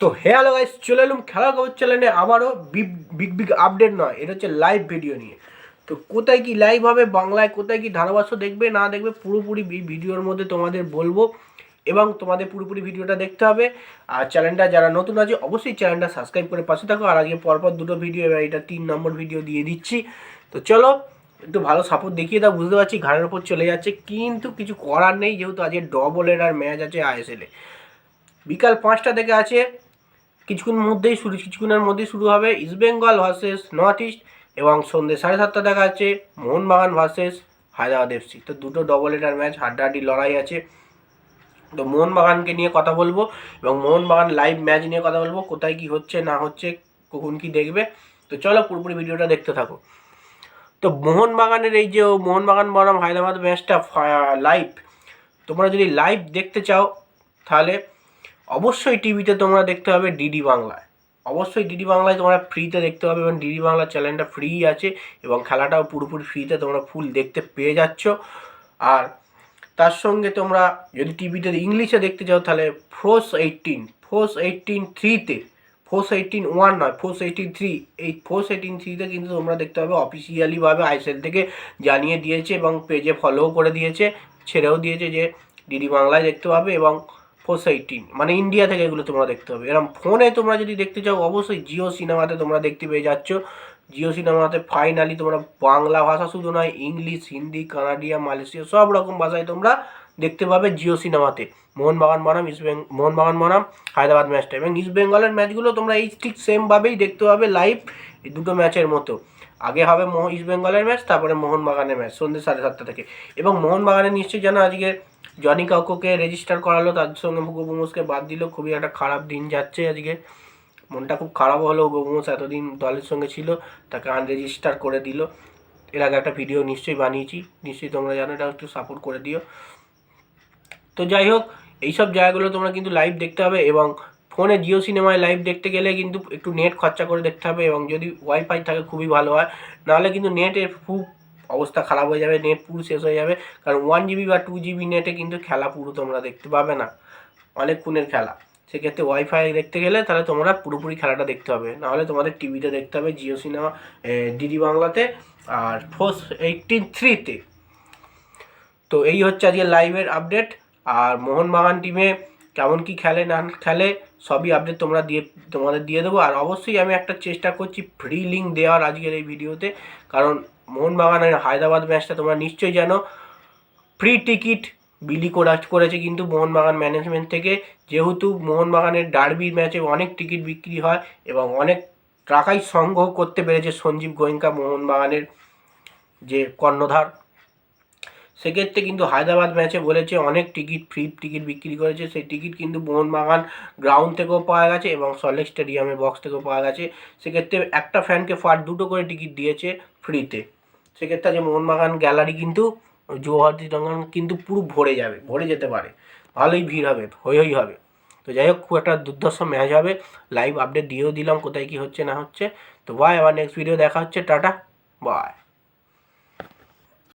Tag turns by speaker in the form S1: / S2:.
S1: তো hello guys, চলে এলাম খেলার খবর চ্যানেলে আবারও বিগ বিগ আপডেট নয়, এটা হচ্ছে লাইভ ভিডিও নিয়ে। তো কোথায় কি লাইভ হবে বাংলায়, কোথায় কি ধারাভাষ্য দেখবে না দেখবে পুরোপুরি ভিডিওর মধ্যে তোমাদের বলব। এবং তোমাদের পুরোপুরি ভিডিওটা দেখতে হবে। আর চ্যানেলটা যারা নতুন আছে, অবশ্যই চ্যানেলটা সাবস্ক্রাইব করে পাশে থাকো। আর আগে পরপর দুটো ভিডিও এবার এটা তিন নম্বর ভিডিও দিয়ে দিচ্ছি। তো চলো, একটু ভালো সাপোর্ট দেখিয়ে দাও, বুঝতে পারছি ঘাড়ের ওপর চলে যাচ্ছে। কিন্তু কিছু করার নেই, যেহেতু আজকে ডবল এর ম্যাচ আছে আইএসএলে বিকাল পাঁচটা থেকে আছে। কিছুক্ষণ মধ্যেই শুরু, কিছুক্ষণের মধ্যেই শুরু হবে ইস্টবেঙ্গল ভার্সেস নর্থ ইস্ট এবং সন্ধ্যে সাড়ে সাতটা দেখা আছে মোহনবাগান ভার্সেস হায়দ্রাবাদ এফসি তো দুটো ডবল এটার ম্যাচ হাড্ডাহাড্ডি লড়াই আছে। তো মোহনবাগানকে নিয়ে কথা বলব এবং মোহনবাগান লাইভ ম্যাচ নিয়ে কথা বলব, কোথায় কি হচ্ছে, না হচ্ছে, কখন কি দেখবে। তো চলো পুরোপুরি ভিডিওটা দেখতে থাকো। তো মোহনবাগানের এই যে মোহনবাগান বনাম হায়দ্রাবাদ ম্যাচটা লাইভ তোমরা যদি লাইভ দেখতে চাও, তাহলে অবশ্যই টিভিতে তোমরা দেখতে হবে ডিডি বাংলায়। অবশ্যই ডিডি বাংলায় তোমরা ফ্রিতে দেখতে হবে এবং ডিডি বাংলা চ্যানেলটা ফ্রি আছে এবং খেলাটাও পুরোপুরি ফ্রিতে তোমরা ফুল দেখতে পেয়ে যাচ্ছ। আর তার সঙ্গে তোমরা যদি টিভিতে ইংলিশে দেখতে চাও তাহলে ফোর্স এইটিন ফোর্স এইটিন থ্রিতে ফোর্স এইটিন ওয়ান নয় ফোর্স এইটিন থ্রি এই ফোর্স এইটিন থ্রিতে কিন্তু তোমরা দেখতে পাবে অফিসিয়ালিভাবে আইসেল থেকে জানিয়ে দিয়েছে এবং পেজে ফলোও করে দিয়েছে, ছেড়েও দিয়েছে যে ডিডি বাংলায় দেখতে পাবে এবং ফোর্স এইটিন মানে ইন্ডিয়া থেকে এগুলো তোমরা দেখতে পাবে। এরকম ফোনে তোমরা যদি দেখতে চাও, অবশ্যই জিও সিনেমাতে তোমরা দেখতে পেয়ে যাচ্ছ। জিও সিনেমাতে ফাইনালি তোমরা বাংলা ভাষা শুধু নয় ইংলিশ হিন্দি কানাডিয়া মালয়েশিয়া সব রকম ভাষায় তোমরা দেখতে পাবে জিও সিনেমাতে। মোহনবাগান বনাম ইস্ট বেঙ্গ মোহনবাগান বনাম, হায়দ্রাবাদ ম্যাচটা এবং ইস্ট বেঙ্গলের ম্যাচগুলো তোমরা এই ঠিক সেমভাবেই দেখতে পাবে লাইভ এই দুটো ম্যাচের মতো। আগে হবে মোহ ইস্ট বেঙ্গলের ম্যাচ তারপরে মোহনবাগানের ম্যাচ সন্ধ্যে সাড়ে সাতটা থেকে। এবং মোহনবাগানের নিশ্চয়ই জানো আজকে জনি কাউকে রেজিস্টার করালো, তার সঙ্গে গোবুমোসকে বাদ দিল। খুবই একটা খারাপ দিন যাচ্ছে আজকে। মনটা খুব খারাপ হলো গোবুমোস এতদিন দলের সঙ্গে ছিল, তাকে আনরেজিস্টার করে দিল। এর আগে একটা ভিডিও নিশ্চয়ই বানিয়েছি, নিশ্চয়ই তোমরা জানো, এটা একটু সাপোর্ট করে দিও। তো যাই হোক, এইসব জায়গাগুলো তোমরা কিন্তু লাইভ দেখতে হবে এবং ফোনে জিও সিনেমায় লাইভ দেখতে গেলে কিন্তু একটু নেট খরচা করে দেখতে হবে এবং যদি ওয়াইফাই থাকে খুবই ভালো হয়। নাহলে কিন্তু নেটের খুব অবস্থা খারাপ হয়ে যাবে নেট পুরো শেষ হয়ে যাবে। কারণ ওয়ান জিবি বা টু জিবি নেটে কিন্তু খেলা পুরো তোমরা দেখতে পাবে না। অনেক অনেকক্ষণের খেলা। সেক্ষেত্রে ওয়াইফাই দেখতে গেলে তাহলে তোমরা পুরোপুরি খেলাটা দেখতে হবে। নাহলে তোমাদের টিভিতে দেখতে হবে জিও সিনেমা ডিডি বাংলাতে আর ফোর্স এইটিন থ্রিতে তো এই হচ্ছে আজকে লাইভের আপডেট আর মোহনবাগান টিমে কেমন কি খেলে, না খেলে, সবই আপডেট তোমরা দিয়ে, তোমাদের দিয়ে দেবো। আর অবশ্যই আমি একটা চেষ্টা করছি ফ্রি লিঙ্ক দেওয়ার আজকের এই ভিডিওতে। কারণ মোহনবাগানের হায়দ্রাবাদ ম্যাচটা তোমরা নিশ্চয়ই জানো। ফ্রি টিকিট বিলি করা, করেছে কিন্তু মোহনবাগান ম্যানেজমেন্ট থেকে। যেহেতু মোহনবাগানের ডার্বির ম্যাচে অনেক টিকিট বিক্রি হয় এবং অনেক টাকাই সংগ্রহ করতে পেরেছে সঞ্জীব গোয়েঙ্কা মোহনবাগানের যে কর্ণধার। সেক্ষেত্রে কিন্তু হায়দ্রাবাদ ম্যাচে বলেছে অনেক টিকিট ফ্রি টিকিট বিক্রি করেছে। সেই টিকিট কিন্তু মোহনবাগান গ্রাউন্ড থেকেও পাওয়া গেছে এবং সলেক স্টেডিয়ামের বক্স থেকেও পাওয়া গেছে। সেক্ষেত্রে একটা ফ্যানকে ফার দুটো করে টিকিট দিয়েছে ফ্রিতে সেক্ষেত্রে যে মোহনবাগান গ্যালারি কিন্তু জৌহাটি রঙান কিন্তু পুরো ভরে যাবে, ভরে যেতে পারে। ভালোই ভিড় হবে হই হই হবে। তো যাই হোক, খুব একটা দুর্দর্শ ম্যাচ হবে। লাইভ আপডেট দিয়েও দিলাম কোথায় কী হচ্ছে না হচ্ছে। তো বাই আবার নেক্সট ভিডিও দেখা হচ্ছে। Tata bye